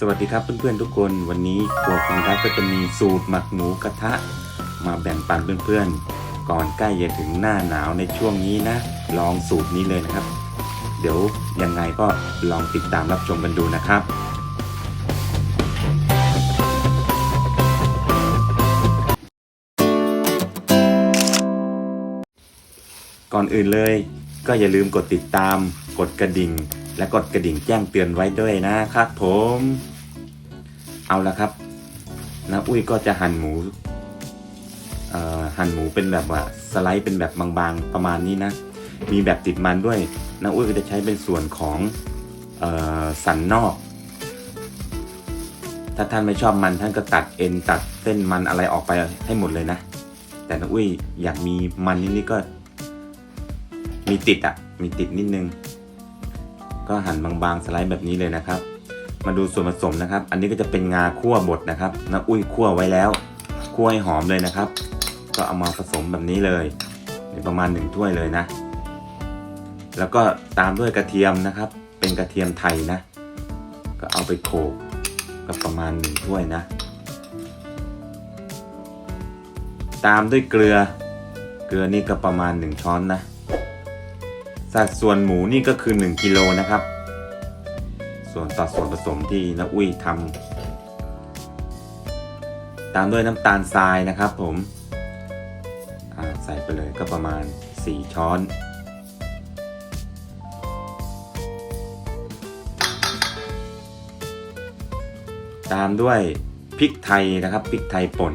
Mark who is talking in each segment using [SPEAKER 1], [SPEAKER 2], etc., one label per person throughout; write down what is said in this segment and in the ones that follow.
[SPEAKER 1] สวัสดีครับเพื่อนๆทุกคนวันนี้ครัวคุณรักก็จะมีสูตรหมักหมูกระทะ มาแบ่งปันเพื่อนๆ ก่อนใกล้จะถึงหน้าหนาวในช่วงนี้นะ ลองสูตรนี้เลยนะครับ เดี๋ยวยังไงก็ลองติดตามรับชมกันดูนะครับก่อนอื่นเลยก็อย่าลืมกดติดตาม กดกระดิ่ง และกดกระดิ่งแจ้งเตือนไว้ด้วยนะครับผม เอาละครับนะอุ้ยก็จะหั่นหมูเอ่อหั่นหมูเป็นแบบว่าสไลด์เป็นแบบบางๆประมาณนี้นะ มีแบบติดมันด้วยนะอุ้ยก็จะใช้เป็นส่วนของออสันนอก ถ้าท่านไม่ชอบมันท่านก็ตัดเอ็นตัดเส้นมันอะไรออกไปให้หมดเลยนะ แต่นะอุ้ยอยากมีมันนิดๆก็ มีติดอะ่ะ มีติดนิดนึง ก็หั่นบางๆสไลด์แบบนี้เลยนะครับ มาดูส่วนผสมนะครับ อันนี้ก็จะเป็นงาคั่วบดนะครับนะอุ้ยคั่วไว้แล้วคั่วให้หอมเลยนะครับ ก็เอามาผสมแบบนี้เลยประมาณหนึ่งถ้วยเลยนะ แล้วก็ตามด้วยกระเทียมนะครับ เป็นกระเทียมไทยนะ ก็เอาไปโขลกก็ประมาณหนึ่งถ้วยนะ ตามด้วยเกลือ เกลือนี่ก็ประมาณหนึ่งช้อนนะ สัดส่วนหมูนี่ก็คือ 1กิโลนะครับ ส่วนต่อส่วนผสมที่น้าอุ้ยทำตามด้วยน้ำตาลทรายนะครับ ผมใส่ไปเลยก็ประมาณ 4 ช้อน ตามด้วยพริกไทยนะครับพริกไทยป่น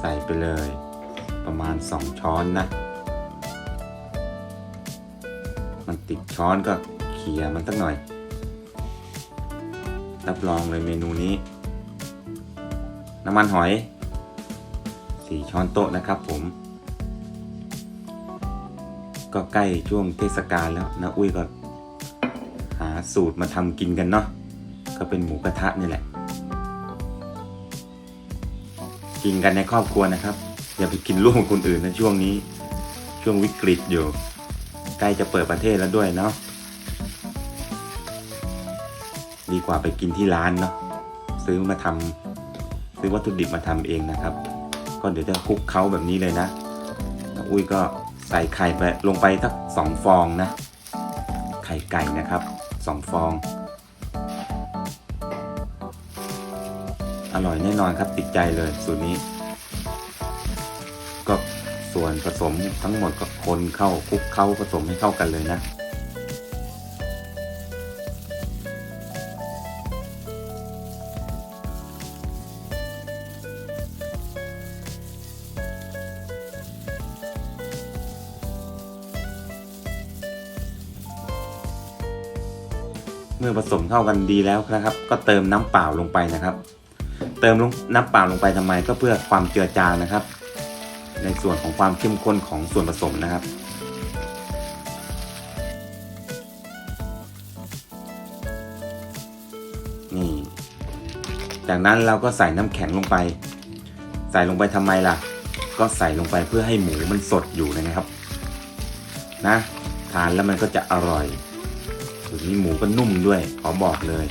[SPEAKER 1] ใส่ไปเลย ประมาณ 2 ช้อนนะ ติดช้อนก็เขี่ยมันสักหน่อย รับรองเลยเมนูนี้ น้ำมันหอย 4 ช้อนโต๊ะนะครับผม ก็ใกล้ช่วงเทศกาลแล้วนะอุ้ยก็ หาสูตรมาทำกินกันเนาะก็เป็นหมูกระทะนี่แหละ กินกันในครอบครัวนะครับ อย่าไปกินร่วมกับคนอื่นนะช่วงนี้ ช่วงวิกฤตอยู่ ใกล้จะเปิดประเทศแล้วด้วยเนาะดีกว่าไปกินที่ร้านเนาะซื้อมาทำซื้อวัตถุดิบมาทำเองนะครับ ก็เดี๋ยวจะคลุกเคล้าแบบนี้เลยนะอุ้ยก็ใส่ไข่ไปลงไปสักสองฟองนะ ไข่ไก่นะครับสองฟอง อร่อยแน่นอนครับติดใจเลยสูตรนี้ ก็ ส่วนผสมทั้งหมดก็คนเข้าคลุกเข้าผสมให้เข้ากันเลยนะเมื่อผสมเข้ากันดีแล้วนะครับ ก็เติมน้ำเปล่าลงไปนะครับ เติมลงน้ำเปล่าลงไปทำไมก็เพื่อความเจือจางนะครับ ในส่วนของความเข้มข้นของส่วนผสมนะครับ นี่ จากนั้นเราก็ใส่น้ำแข็งลงไป ใส่ลงไปทำไมล่ะ ก็ใส่ลงไปเพื่อให้หมูมันสดอยู่นะครับ นะ ทานแล้วมันก็จะอร่อยส่วนนี้หมูก็นุ่มด้วยขอบอกเลย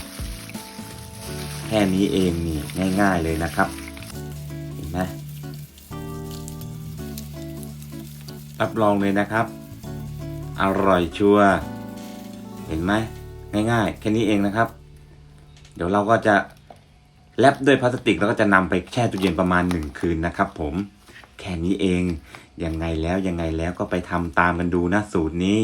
[SPEAKER 1] แค่นี้เองนี่ง่าย ๆเลยนะครับ เห็นไหม รับรองเลยนะครับ อร่อยชัวร์เห็นไหมง่ายๆ แค่นี้เองนะครับ เดี๋ยวเราก็จะแรปด้วยพลาสติกแล้วก็จะนำไปแช่ตู้เย็นประมาณหนึ่งคืนนะครับ ผมแค่นี้เองยังไงแล้วยังไงแล้วก็ไปทำตามกันดูนะสูตรนี้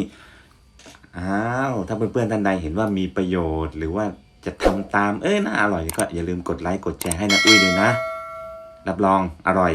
[SPEAKER 1] อ้าวถ้าเพื่อนๆท่านใดเห็นว่ามีประโยชน์ หรือว่าจะทำตามเอ้ยน่าอร่อยก็อย่าลืมกดไลค์กดแชร์ให้นะอุ้ยด้วยนะ รับรองอร่อย